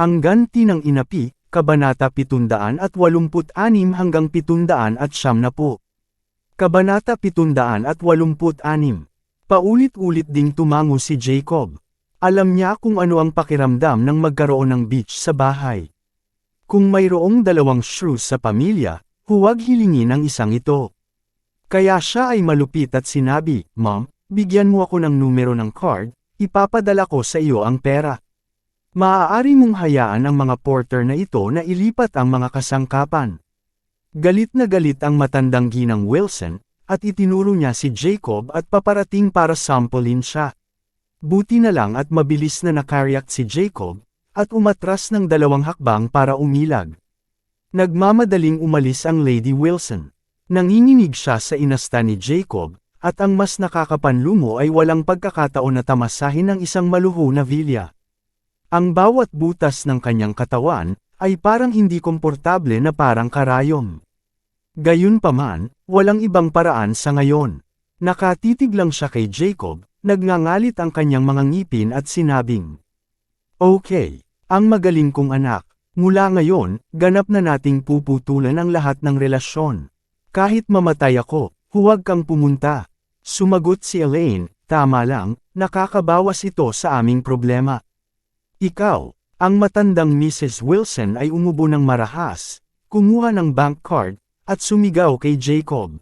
Ang ganti ng inapi, Kabanata 786 hanggang 700 at siyam na po. Kabanata 786 Paulit-ulit ding tumango si Jacob. Alam niya kung ano ang pakiramdam ng magkaroon ng beach sa bahay. Kung mayroong dalawang shrews sa pamilya, huwag hilingin ang isang ito. Kaya siya ay malupit at sinabi, Mom, bigyan mo ako ng numero ng card, ipapadala ko sa iyo ang pera. Maaari mong hayaan ang mga porter na ito na ilipat ang mga kasangkapan. Galit na galit ang matandang ginang Wilson, at itinuro niya si Jacob at paparating para samplein siya. Buti na lang at mabilis na nakaryak si Jacob, at umatras ng dalawang hakbang para umilag. Nagmamadaling umalis ang Lady Wilson. Nanginginig siya sa inasta ni Jacob, at ang mas nakakapanlumo ay walang pagkakataon na tamasahin ng isang maluho na vilya. Ang bawat butas ng kanyang katawan, ay parang hindi komportable na parang karayom. Gayunpaman, walang ibang paraan sa ngayon. Nakatitig lang siya kay Jacob, nagngangalit ang kanyang mga ngipin at sinabing, Okay, ang magaling kong anak, mula ngayon, ganap na nating puputulan ang lahat ng relasyon. Kahit mamatay ako, huwag kang pumunta. Sumagot si Elaine, tama lang, nakakabawas ito sa aming problema. Ikaw, ang matandang Mrs. Wilson ay umubo ng marahas, kumuha ng bank card, at sumigaw kay Jacob.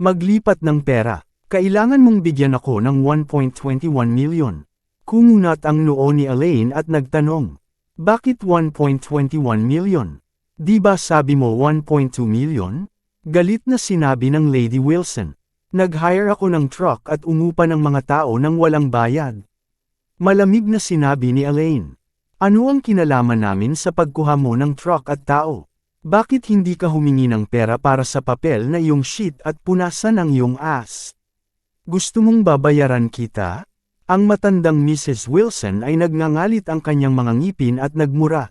Maglipat ng pera, kailangan mong bigyan ako ng 1.21 million. Kumunat ang noo ni Elaine at nagtanong, Bakit 1.21 million? Di ba sabi mo 1.2 million? Galit na sinabi ng Lady Wilson. Nag-hire ako ng truck at umupa ng mga tao ng walang bayad. Malamig na sinabi ni Elaine. Ano ang kinalaman namin sa pagkuha mo ng truck at tao? Bakit hindi ka humingi ng pera para sa papel na iyong sheet at punasan ang iyong ass? Gusto mong babayaran kita? Ang matandang Mrs. Wilson ay nagngangalit ang kanyang mga ngipin at nagmura.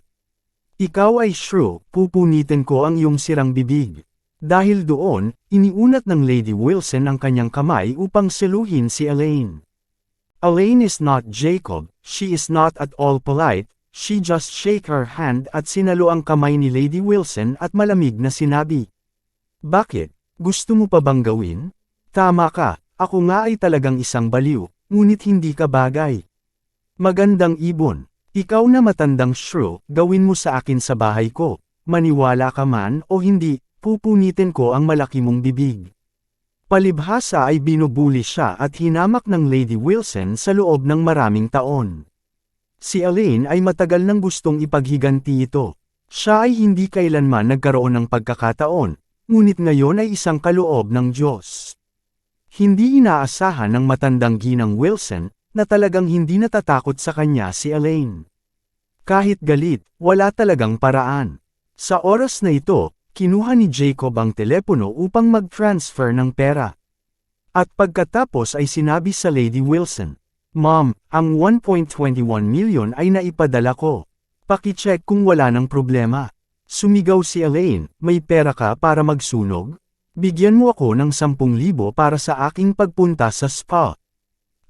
Ikaw ay shrew, pupunitin ko ang iyong sirang bibig. Dahil doon, iniunat ng Lady Wilson ang kanyang kamay upang seluhin si Elaine. Elaine is not Jacob, she is not at all polite, she just shake her hand at sinalo ang kamay ni Lady Wilson at malamig na sinabi. Bakit? Gusto mo pa bang gawin? Tama ka, ako nga ay talagang isang baliw, ngunit hindi ka bagay. Magandang ibon, ikaw na matandang shrew, gawin mo sa akin sa bahay ko, maniwala ka man o hindi, pupunitin ko ang malaki mong bibig. Palibhasa ay binubuli siya at hinamak ng Lady Wilson sa loob ng maraming taon. Si Elaine ay matagal nang gustong ipaghiganti ito. Siya ay hindi kailanman nagkaroon ng pagkakataon, ngunit ngayon ay isang kaloob ng Diyos. Hindi inaasahan ng matandang ginang Wilson, na talagang hindi natatakot sa kanya si Elaine. Kahit galit, wala talagang paraan. Sa oras na ito, kinuha ni Jacob ang telepono upang mag-transfer ng pera. At pagkatapos ay sinabi sa Lady Wilson, Mom, ang 1.21 million ay naipadala ko. Pakicheck kung wala ng problema. Sumigaw si Elaine, may pera ka para magsunog? Bigyan mo ako ng 10,000 para sa aking pagpunta sa spa.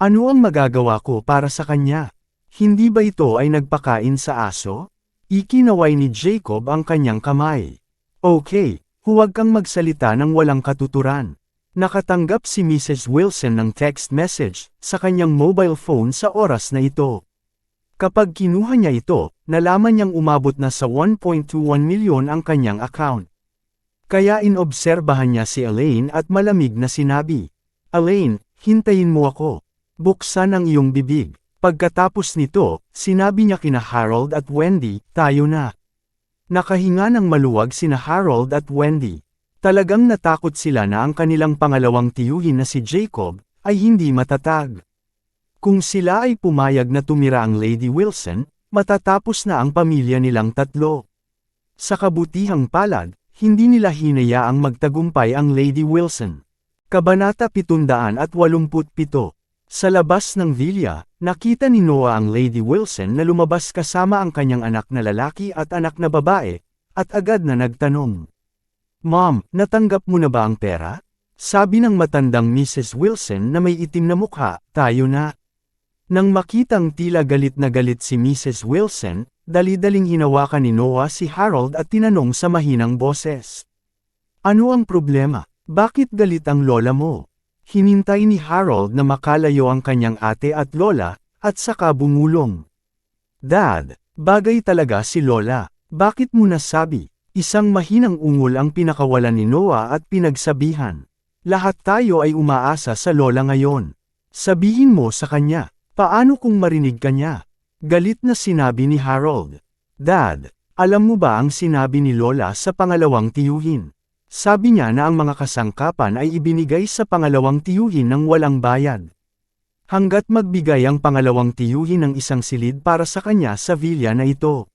Ano ang magagawa ko para sa kanya? Hindi ba ito ay nagpakain sa aso? Ikinaway ni Jacob ang kanyang kamay. Okay, huwag kang magsalita ng walang katuturan. Nakatanggap si Mrs. Wilson ng text message sa kanyang mobile phone sa oras na ito. Kapag kinuha niya ito, nalaman niyang umabot na sa 1.21 milyon ang kanyang account. Kaya inobserbahan niya si Elaine at malamig na sinabi, Elaine, hintayin mo ako. Buksan ang iyong bibig. Pagkatapos nito, sinabi niya kina Harold at Wendy, tayo na. Nakahinga ng maluwag sina Harold at Wendy. Talagang natakot sila na ang kanilang pangalawang tiyuhin na si Jacob, ay hindi matatag. Kung sila ay pumayag na tumira ang Lady Wilson, matatapos na ang pamilya nilang tatlo. Sa kabutihang palad, hindi nila hinayaang magtagumpay ang Lady Wilson. Kabanata 787 Sa labas ng villa, nakita ni Noah ang Lady Wilson na lumabas kasama ang kanyang anak na lalaki at anak na babae, at agad na nagtanong. Mom, natanggap mo na ba ang pera? Sabi ng matandang Mrs. Wilson na may itim na mukha, tayo na. Nang makitang tila galit na galit si Mrs. Wilson, dali-daling hinawakan ni Noah si Harold at tinanong sa mahinang boses. Ano ang problema? Bakit galit ang lola mo? Hinintay ni Harold na makalayo ang kanyang ate at lola, at saka bumulong. Dad, bagay talaga si lola. Bakit mo nasabi? Isang mahinang ungol ang pinakawalan ni Noah at pinagsabihan. Lahat tayo ay umaasa sa lola ngayon. Sabihin mo sa kanya, paano kung marinig ka niya? Galit na sinabi ni Harold. Dad, alam mo ba ang sinabi ni Lola sa pangalawang tiyuhin? Sabi niya na ang mga kasangkapan ay ibinigay sa pangalawang tiyuhin ng walang bayad. Hanggat magbigay ang pangalawang tiyuhin ng isang silid para sa kanya sa villa na ito.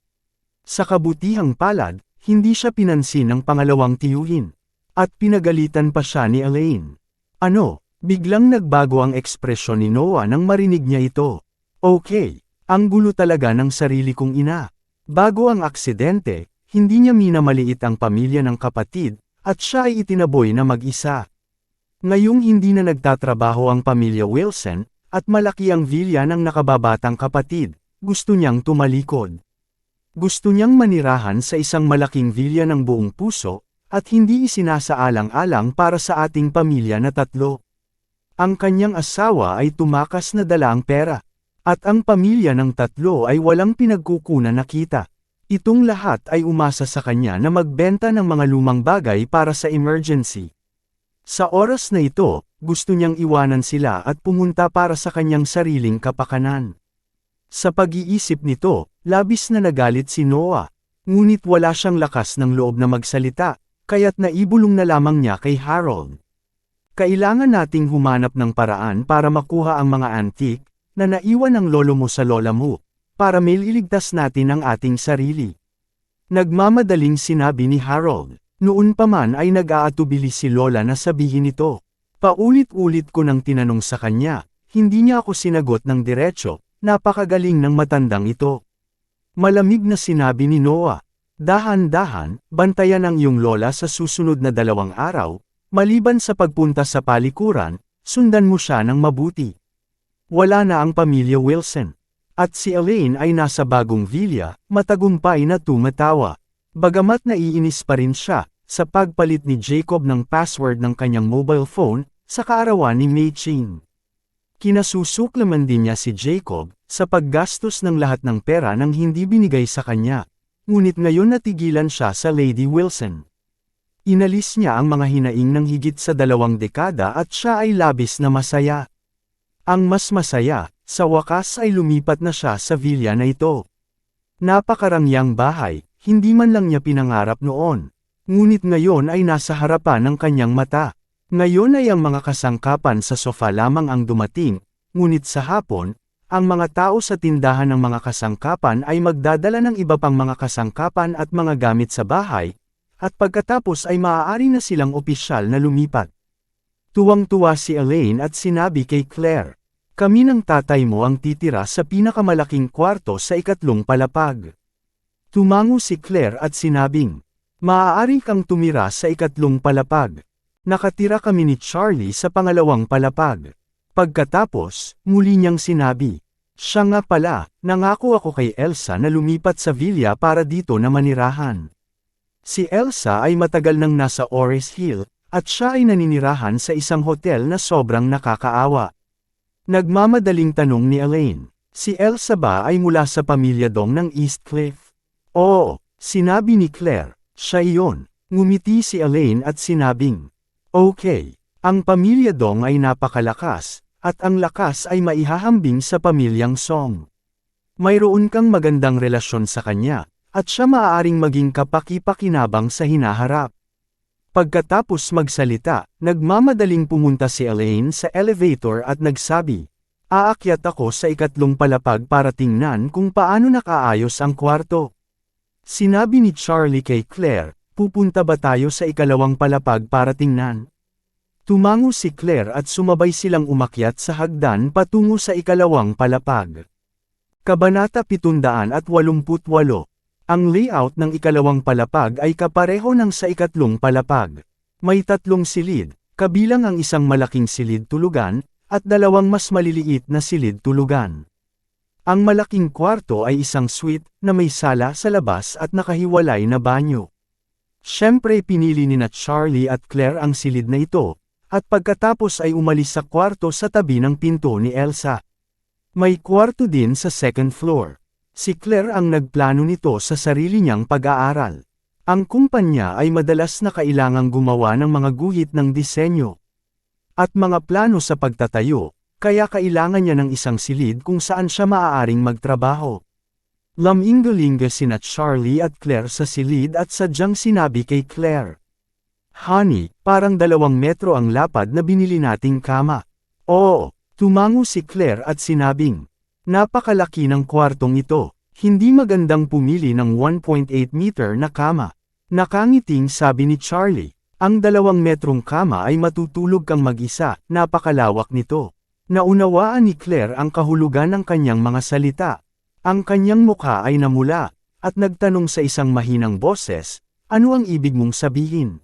Sa kabutihang palad, hindi siya pinansin ng pangalawang tiyuhin. At pinagalitan pa siya ni Elaine. Ano, biglang nagbago ang ekspresyon ni Noah nang marinig niya ito. Okay, ang gulo talaga ng sarili kong ina. Bago ang aksidente, hindi niya minamaliit ang pamilya ng kapatid, at siya ay itinaboy na mag-isa. Ngayong hindi na nagtatrabaho ang pamilya Wilson, at malaki ang villa ng nakababatang kapatid, gusto niyang tumalikod. Gusto niyang manirahan sa isang malaking villa ng buong puso, at hindi isinasaalang-alang para sa ating pamilya na tatlo. Ang kanyang asawa ay tumakas na dala ang pera, at ang pamilya ng tatlo ay walang pinagkukunan na kita. Itong lahat ay umasa sa kanya na magbenta ng mga lumang bagay para sa emergency. Sa oras na ito, gusto niyang iwanan sila at pumunta para sa kanyang sariling kapakanan. Sa pag-iisip nito, labis na nagalit si Noah, ngunit wala siyang lakas ng loob na magsalita, kaya't naibulong na lamang niya kay Harold. Kailangan nating humanap ng paraan para makuha ang mga antik, na naiwan ng lolo mo sa lola mo, para mailigtas natin ang ating sarili. Nagmamadaling sinabi ni Harold, noon pa man ay nag-aatubili si lola na sabihin ito. Paulit-ulit ko nang tinanong sa kanya, hindi niya ako sinagot ng diretsyo, napakagaling ng matandang ito. Malamig na sinabi ni Noah, Dahan-dahan, bantayan ang iyong lola sa susunod na dalawang araw, maliban sa pagpunta sa palikuran, sundan mo siya ng mabuti. Wala na ang pamilya Wilson. At si Elaine ay nasa bagong villa, matagumpay na tumatawa. Bagamat naiinis pa rin siya, sa pagpalit ni Jacob ng password ng kanyang mobile phone, sa kaarawan ni Mei Ching. Kinasusuklaman din niya si Jacob, sa paggastos ng lahat ng pera nang hindi binigay sa kanya, Ngunit ngayon natigilan siya sa Lady Wilson. Inalis niya ang mga hinaing ng higit sa dalawang dekada at siya ay labis na masaya. Ang mas masaya, sa wakas ay lumipat na siya sa villa na ito. Napakarangyang bahay, hindi man lang niya pinangarap noon. Ngunit ngayon ay nasa harapan ng kanyang mata. Ngayon ay ang mga kasangkapan sa sofa lamang ang dumating, ngunit sa hapon, ang mga tao sa tindahan ng mga kasangkapan ay magdadala ng iba pang mga kasangkapan at mga gamit sa bahay, at pagkatapos ay maaari na silang opisyal na lumipat. Tuwang-tuwa si Elaine at sinabi kay Claire, kami ng tatay mo ang titira sa pinakamalaking kwarto sa ikatlong palapag. Tumango si Claire at sinabing, maaari kang tumira sa ikatlong palapag. Nakatira kami ni Charlie sa pangalawang palapag. Pagkatapos, muli niyang sinabi, siya nga pala, nangako ako kay Elsa na lumipat sa villa para dito na manirahan. Si Elsa ay matagal nang nasa Ores Hill, at siya ay naninirahan sa isang hotel na sobrang nakakaawa. Nagmamadaling tanong ni Elaine, si Elsa ba ay mula sa pamilya Dong ng East Cliff? Oo, sinabi ni Claire, siya iyon. Ngumiti si Elaine at sinabing, Okay, ang pamilya Dong ay napakalakas, at ang lakas ay maihahambing sa pamilyang Song. Mayroon kang magandang relasyon sa kanya, at siya maaaring maging kapaki-pakinabang sa hinaharap. Pagkatapos magsalita, nagmamadaling pumunta si Elaine sa elevator at nagsabi, Aakyat ako sa ikatlong palapag para tingnan kung paano nakaayos ang kwarto. Sinabi ni Charlie kay Claire, pupunta ba tayo sa ikalawang palapag para tingnan? Tumango si Claire at sumabay silang umakyat sa hagdan patungo sa ikalawang palapag. Kabanata 788 Ang layout ng ikalawang palapag ay kapareho ng sa ikatlong palapag. May tatlong silid, kabilang ang isang malaking silid tulugan, at dalawang mas maliliit na silid tulugan. Ang malaking kwarto ay isang suite na may sala sa labas at nakahiwalay na banyo. Siyempre pinili ni na Charlie at Claire ang silid na ito, at pagkatapos ay umalis sa kwarto sa tabi ng pinto ni Elsa. May kwarto din sa second floor. Si Claire ang nagplano nito sa sarili niyang pag-aaral. Ang kumpanya ay madalas na kailangang gumawa ng mga guhit ng disenyo. At mga plano sa pagtatayo, kaya kailangan niya ng isang silid kung saan siya maaaring magtrabaho. Laminggalinga sina Charlie at Claire sa silid at sadyang sinabi kay Claire. Honey, parang dalawang metro ang lapad na binili nating kama. Oo, tumango si Claire at sinabing, napakalaki ng kwartong ito, hindi magandang pumili ng 1.8 meter na kama. Nakangiting sabi ni Charlie, ang dalawang metrong kama ay matutulog kang mag-isa, napakalawak nito. Naunawaan ni Claire ang kahulugan ng kanyang mga salita. Ang kanyang mukha ay namula, at nagtanong sa isang mahinang boses, ano ang ibig mong sabihin?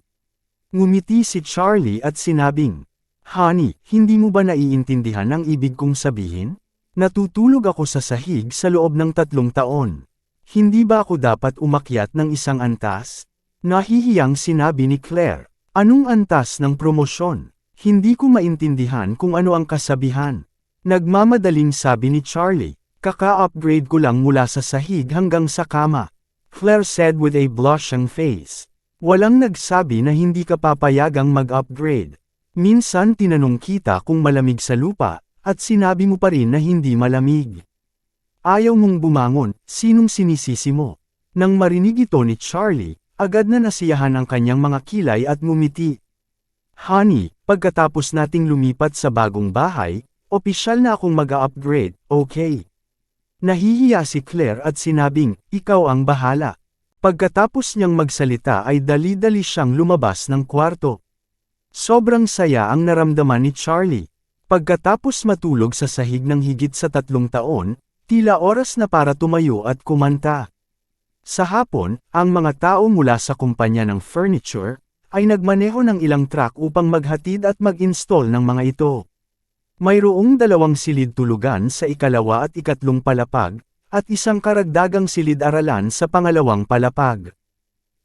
Ngumiti si Charlie at sinabing, Honey, hindi mo ba naiintindihan ang ibig kong sabihin? Natutulog ako sa sahig sa loob ng tatlong taon. Hindi ba ako dapat umakyat ng isang antas? Nahihiyang sinabi ni Claire, anong antas ng promosyon? Hindi ko maintindihan kung ano ang kasabihan. Nagmamadaling sabi ni Charlie, kaka-upgrade ko lang mula sa sahig hanggang sa kama. Claire said with a blushing face. Walang nagsabi na hindi ka papayagang mag-upgrade. Minsan tinanong kita kung malamig sa lupa, at sinabi mo pa rin na hindi malamig. Ayaw mong bumangon, sinong sinisisi mo? Nang marinig ito ni Charlie, agad na nasiyahan ang kanyang mga kilay at ngumiti. Honey, pagkatapos nating lumipat sa bagong bahay, opisyal na akong mag-upgrade, okay? Nahihiya si Claire at sinabing, ikaw ang bahala. Pagkatapos niyang magsalita ay dali-dali siyang lumabas ng kwarto. Sobrang saya ang naramdaman ni Charlie. Pagkatapos matulog sa sahig ng higit sa tatlong taon, tila oras na para tumayo at kumanta. Sa hapon, ang mga tao mula sa kumpanya ng furniture, ay nagmaneho ng ilang truck upang maghatid at mag-install ng mga ito. Mayroong dalawang silid tulugan sa ikalawa at ikatlong palapag, at isang karagdagang silid-aralan sa pangalawang palapag.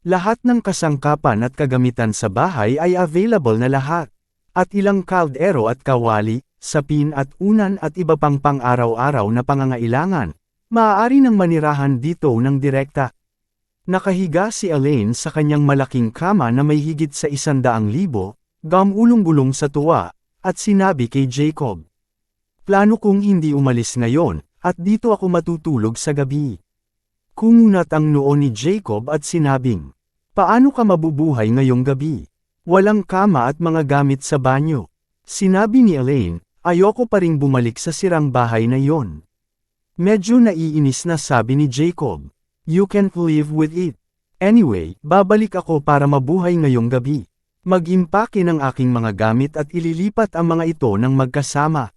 Lahat ng kasangkapan at kagamitan sa bahay ay available na lahat. At ilang kaldero at kawali, sapin at unan at iba pang pang-araw-araw na pangangailangan, maaari nang manirahan dito ng direkta. Nakahiga si Elaine sa kanyang malaking kama na may higit sa isandaang libo, gamulong-gulong sa tuwa, at sinabi kay Jacob. Plano kong hindi umalis ngayon, at dito ako matutulog sa gabi. Kumunat ang noo ni Jacob at sinabing, Paano ka mabubuhay ngayong gabi? Walang kama at mga gamit sa banyo. Sinabi ni Elaine, ayoko pa ring bumalik sa sirang bahay na yon. Medyo naiinis na sabi ni Jacob, You can't live with it. Anyway, babalik ako para mabuhay ngayong gabi. Mag-impake ng aking mga gamit at ililipat ang mga ito ng magkasama.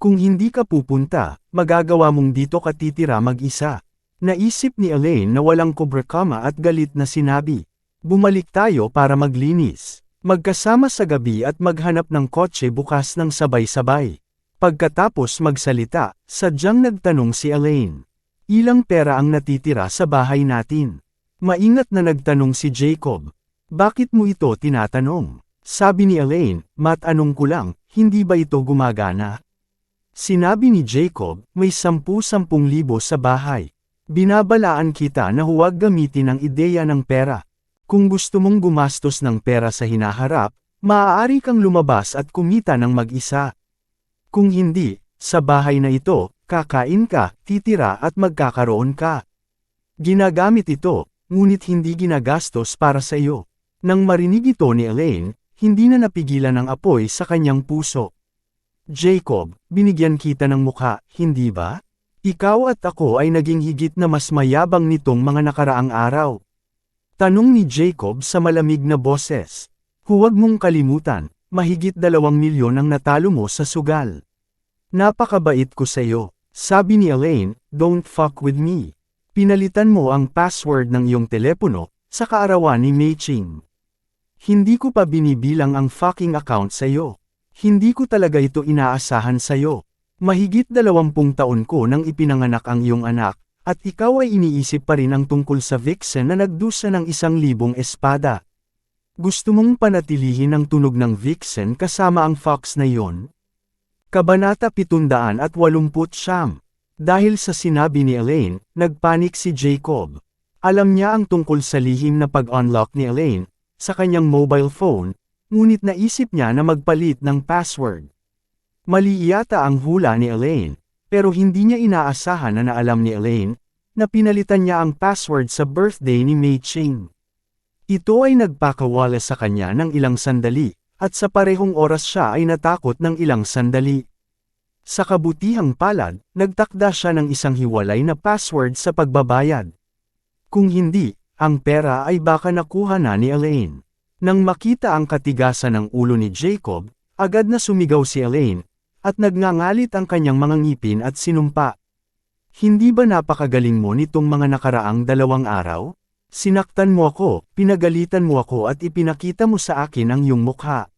Kung hindi ka pupunta, magagawa mong dito ka titira mag-isa. Naisip ni Elaine na walang kubrakama at galit na sinabi. Bumalik tayo para maglinis. Magkasama sa gabi at maghanap ng kotse bukas ng sabay-sabay. Pagkatapos magsalita, sadyang nagtanong si Elaine. Ilang pera ang natitira sa bahay natin? Maingat na nagtanong si Jacob. Bakit mo ito tinatanong? Sabi ni Elaine, matanong ko lang, hindi ba ito gumagana? Sinabi ni Jacob, may sampu-sampung libo sa bahay. Binabalaan kita na huwag gamitin ang ideya ng pera. Kung gusto mong gumastos ng pera sa hinaharap, maaari kang lumabas at kumita ng mag-isa. Kung hindi, sa bahay na ito, kakain ka, titira at magkakaroon ka. Ginagamit ito, ngunit hindi ginagastos para sa iyo. Nang marinig ito ni Elaine, hindi na napigilan ang apoy sa kanyang puso. Jacob, binigyan kita ng mukha, hindi ba? Ikaw at ako ay naging higit na mas mayabang nitong mga nakaraang araw. Tanong ni Jacob sa malamig na boses. Huwag mong kalimutan, mahigit dalawang milyon ang natalo mo sa sugal. Napakabait ko sa'yo, sabi ni Elaine, don't fuck with me. Pinalitan mo ang password ng iyong telepono, sa kaarawan ni Mei Ching. Hindi ko pa binibilang ang fucking account sa'yo. Hindi ko talaga ito inaasahan sa'yo. Mahigit dalawampung taon ko nang ipinanganak ang iyong anak, at ikaw ay iniisip pa rin ang tungkol sa vixen na nagdusa ng isang libong espada. Gusto mong panatilihin ang tunog ng vixen kasama ang fox na iyon? Kabanata 780 Dahil sa sinabi ni Elaine, nagpanik si Jacob. Alam niya ang tungkol sa lihim na pag-unlock ni Elaine, sa kanyang mobile phone, ngunit naisip niya na magpalit ng password. Mali yata ang hula ni Elaine, pero hindi niya inaasahan na naalam ni Elaine, na pinalitan niya ang password sa birthday ni Mei Ching. Ito ay nagpakawala sa kanya ng ilang sandali, at sa parehong oras siya ay natakot ng ilang sandali. Sa kabutihang palad, nagtakda siya ng isang hiwalay na password sa pagbabayad. Kung hindi, ang pera ay baka nakuha na ni Elaine. Nang makita ang katigasan ng ulo ni Jacob, agad na sumigaw si Elaine, at nagngangalit ang kanyang mga ngipin at sinumpa. Hindi ba napakagaling mo nitong mga nakaraang dalawang araw? Sinaktan mo ako, pinagalitan mo ako at ipinakita mo sa akin ang iyong mukha.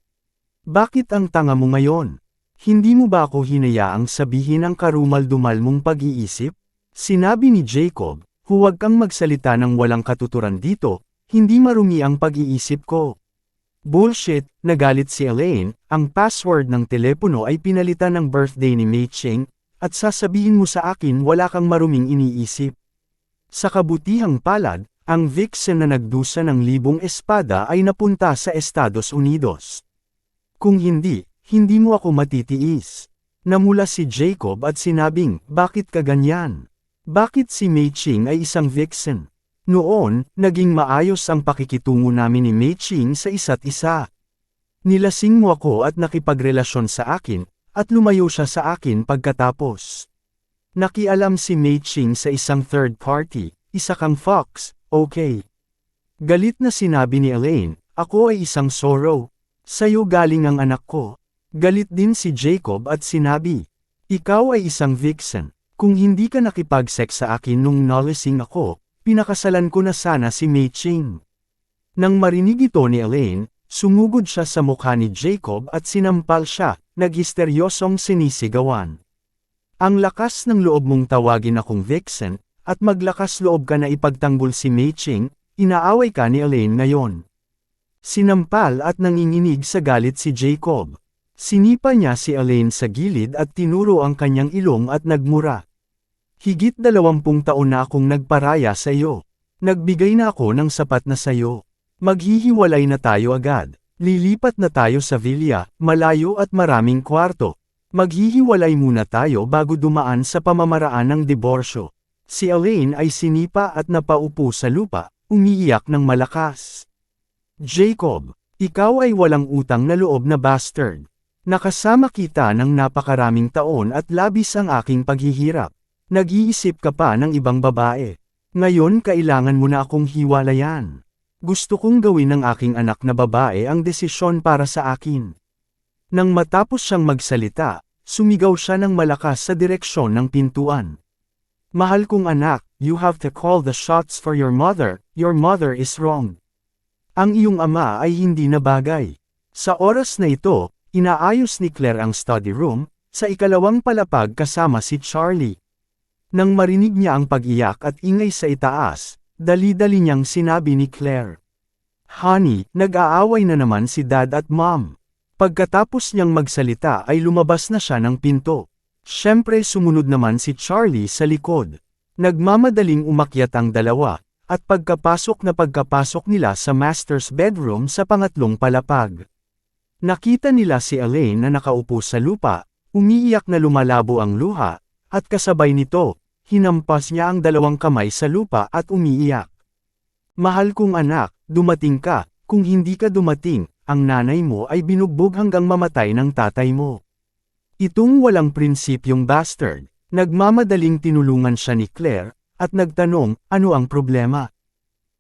Bakit ang tanga mo ngayon? Hindi mo ba ako hinayaang sabihin ang karumal-dumal mong pag-iisip? Sinabi ni Jacob, Huwag kang magsalita ng walang katuturan dito, hindi marumi ang pag-iisip ko. Bullshit, nagalit si Elaine, ang password ng telepono ay pinalitan ng birthday ni Mei Ching, at sasabihin mo sa akin wala kang maruming iniisip. Sa kabutihang palad, ang vixen na nagdusa ng libong espada ay napunta sa Estados Unidos. Kung hindi, hindi mo ako matitiis. Namula si Jacob at sinabing, bakit ka ganyan? Bakit si Mei Ching ay isang vixen? Noon, naging maayos ang pakikitungo namin ni Mei Ching sa isa't isa. Nilasing mo ako at nakipagrelasyon sa akin, at lumayo siya sa akin pagkatapos. Nakialam si Mei Ching sa isang third party, isa kang fox, okay. Galit na sinabi ni Elaine, ako ay isang sorrow. Sa'yo galing ang anak ko. Galit din si Jacob at sinabi, ikaw ay isang vixen. Kung hindi ka nakipag-sex sa akin nung nalasing ako, pinakasalan ko na sana si Mei Ching. Nang marinig ito ni Elaine, sumugod siya sa mukha ni Jacob at sinampal siya, naghisteryosong sinisigawan. Ang lakas ng loob mong tawagin akong vixen, at maglakas loob ka na ipagtanggol si Mei Ching, inaaway ka ni Elaine ngayon. Sinampal at nanginginig sa galit si Jacob. Sinipa niya si Elaine sa gilid at tinuro ang kanyang ilong at nagmura. Higit dalawampung taon na akong nagparaya sa iyo. Nagbigay na ako ng sapat na sayo. Maghihiwalay na tayo agad. Lilipat na tayo sa villa, malayo at maraming kwarto. Maghihiwalay muna tayo bago dumaan sa pamamaraan ng diborsyo. Si Elaine ay sinipa at napaupo sa lupa, umiiyak ng malakas. Jacob, ikaw ay walang utang na loob na bastard. Nakasama kita ng napakaraming taon at labis ang aking paghihirap. Nag-iisip ka pa ng ibang babae. Ngayon kailangan mo na akong hiwalayan. Gusto kong gawin ng aking anak na babae ang desisyon para sa akin. Nang matapos siyang magsalita, sumigaw siya ng malakas sa direksyon ng pintuan. Mahal kong anak, you have to call the shots for your mother, your mother is wrong. Ang iyong ama ay hindi na bagay. Sa oras na ito, Inaayos ni Claire ang study room, sa ikalawang palapag kasama si Charlie. Nang marinig niya ang pag-iyak at ingay sa itaas, dali-dali niyang sinabi ni Claire. Honey, nag-aaway na naman si dad at mom. Pagkatapos niyang magsalita ay lumabas na siya ng pinto. Siyempre sumunod naman si Charlie sa likod. Nagmamadaling umakyat ang dalawa, at pagkapasok na pagkapasok nila sa master's bedroom sa pangatlong palapag. Nakita nila si Elaine na nakaupo sa lupa, umiiyak na lumalabo ang luha, at kasabay nito, hinampas niya ang dalawang kamay sa lupa at umiiyak. Mahal kong anak, dumating ka, kung hindi ka dumating, ang nanay mo ay binugbog hanggang mamatay ng tatay mo. Itong walang prinsipyong bastard, nagmamadaling tinulungan siya ni Claire, at nagtanong, ano ang problema?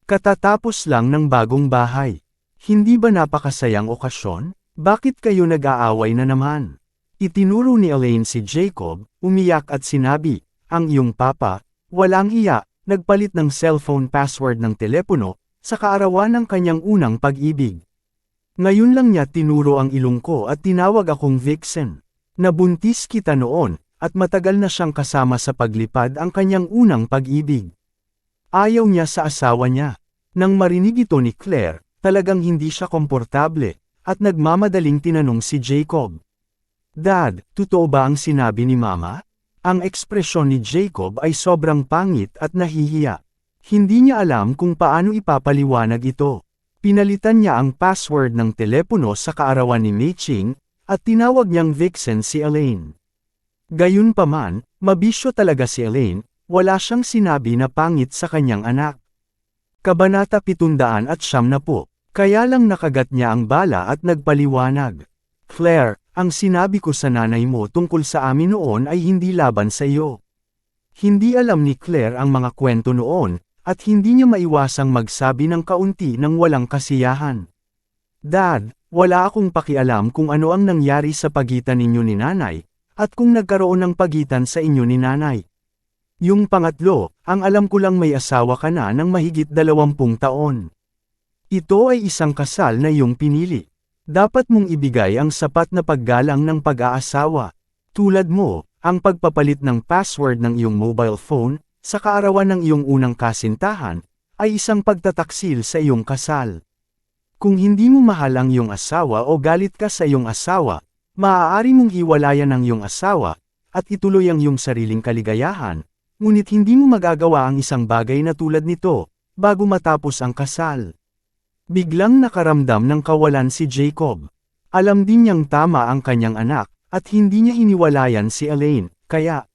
Katatapos lang ng bagong bahay. Hindi ba napakasayang okasyon? Bakit kayo nag-aaway na naman? Itinuro ni Elaine si Jacob, umiyak at sinabi, ang iyong papa, walang hiya, nagpalit ng cellphone password ng telepono, sa kaarawan ng kanyang unang pag-ibig. Ngayon lang niya tinuro ang ilong ko at tinawag akong Vixen. Nabuntis kita noon, at matagal na siyang kasama sa paglipad ang kanyang unang pag-ibig. Ayaw niya sa asawa niya. Nang marinig ito ni Claire, talagang hindi siya komportable, at nagmamadaling tinanong si Jacob. Dad, totoo ba ang sinabi ni Mama? Ang ekspresyon ni Jacob ay sobrang pangit at nahihiya. Hindi niya alam kung paano ipapaliwanag ito. Pinalitan niya ang password ng telepono sa kaarawan ni Mei at tinawag niyang Vixen si Elaine. Gayunpaman, mabisyo talaga si Elaine, wala siyang sinabi na pangit sa kanyang anak. Kabanata 700 at siyam na po, kaya lang nakagat niya ang bala at nagpaliwanag. Claire, ang sinabi ko sa nanay mo tungkol sa amin noon ay hindi laban sa iyo. Hindi alam ni Claire ang mga kwento noon, at hindi niya maiwasang magsabi ng kaunti ng walang kasiyahan. Dad, wala akong pakialam kung ano ang nangyari sa pagitan ninyo ni nanay, at kung nagkaroon ng pagitan sa inyo ni nanay. Yung pangatlo, ang alam ko lang may asawa ka na ng mahigit dalawampung taon. Ito ay isang kasal na iyong pinili. Dapat mong ibigay ang sapat na paggalang ng pag-aasawa. Tulad mo, ang pagpapalit ng password ng iyong mobile phone, sa kaarawan ng iyong unang kasintahan, ay isang pagtataksil sa iyong kasal. Kung hindi mo mahal ang iyong asawa o galit ka sa iyong asawa, Maaari mong hiwalayan ang iyong asawa, at ituloy ang iyong sariling kaligayahan, ngunit hindi mo magagawa ang isang bagay na tulad nito, bago matapos ang kasal. Biglang nakaramdam ng kawalan si Jacob. Alam din niyang tama ang kanyang anak, at hindi niya hiniwalayan si Elaine, kaya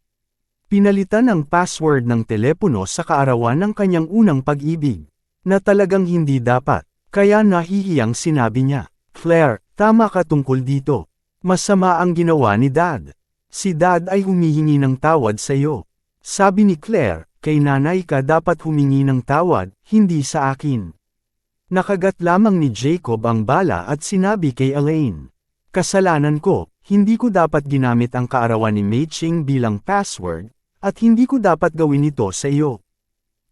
pinalitan ang password ng telepono sa kaarawan ng kanyang unang pag-ibig, na talagang hindi dapat, kaya nahihiyang sinabi niya, Claire, tama ka tungkol dito. Masama ang ginawa ni Dad. Si Dad ay humihingi ng tawad sa iyo. Sabi ni Claire, kay nanay ka dapat humingi ng tawad, hindi sa akin. Nakagat lamang ni Jacob ang bala at sinabi kay Elaine. Kasalanan ko, hindi ko dapat ginamit ang kaarawan ni Mei Ching bilang password, at hindi ko dapat gawin ito sa iyo.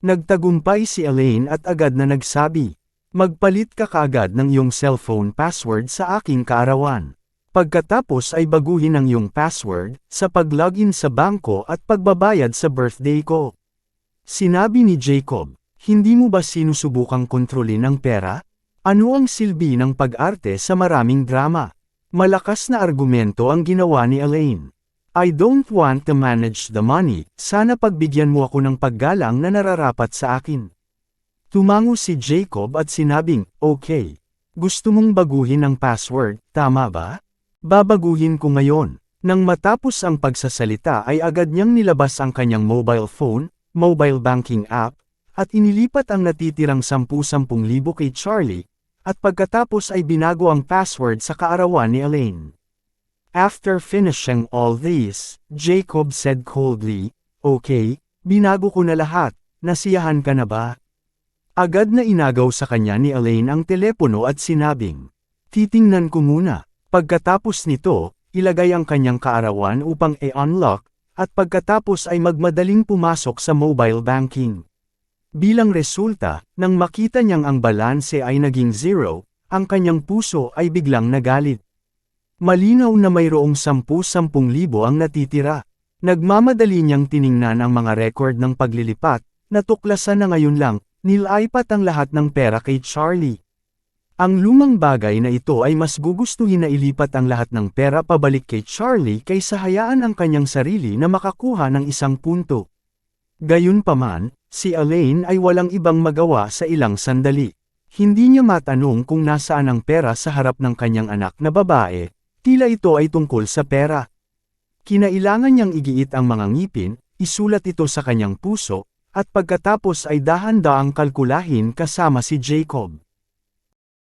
Nagtagumpay si Elaine at agad na nagsabi, Magpalit ka kaagad ng iyong cellphone password sa aking kaarawan. Pagkatapos ay baguhin ang iyong password, sa pag-login sa bangko at pagbabayad sa birthday ko. Sinabi ni Jacob, hindi mo ba sinusubukang kontrolin ang pera? Ano ang silbi ng pag-arte sa maraming drama? Malakas na argumento ang ginawa ni Elaine. I don't want to manage the money, sana pagbigyan mo ako ng paggalang na nararapat sa akin. Tumango si Jacob at sinabing, okay. Gusto mong baguhin ang password, tama ba? Babaguhin ko ngayon. Nang matapos ang pagsasalita ay agad niyang nilabas ang kanyang mobile phone, mobile banking app, at inilipat ang natitirang 10-10,000 kay Charlie, at pagkatapos ay binago ang password sa kaarawan ni Elaine. After finishing all this, Jacob said coldly, Okay, binago ko na lahat, nasiyahan ka na ba? Agad na inagaw sa kanya ni Elaine ang telepono at sinabing, Titingnan ko muna. Pagkatapos nito, ilagay ang kanyang kaarawan upang i-unlock, at pagkatapos ay magmadaling pumasok sa mobile banking. Bilang resulta, nang makita niyang ang balanse ay naging zero, ang kanyang puso ay biglang nagalit. Malinaw na mayroong 10-10,000 ang natitira. Nagmamadali niyang tiningnan ang mga record ng paglilipat, natuklasan na ngayon lang, nilaipat ang lahat ng pera kay Charlie. Ang lumang bagay na ito ay mas gugustuhin na ilipat ang lahat ng pera pabalik kay Charlie kaysa hayaan ang kanyang sarili na makakuha ng isang punto. Gayunpaman, si Elaine ay walang ibang magawa sa ilang sandali. Hindi niya matanong kung nasaan ang pera sa harap ng kanyang anak na babae, tila ito ay tungkol sa pera. Kinailangan niyang igiit ang mga ngipin, isulat ito sa kanyang puso, at pagkatapos ay dahan-daang kalkulahin kasama si Jacob.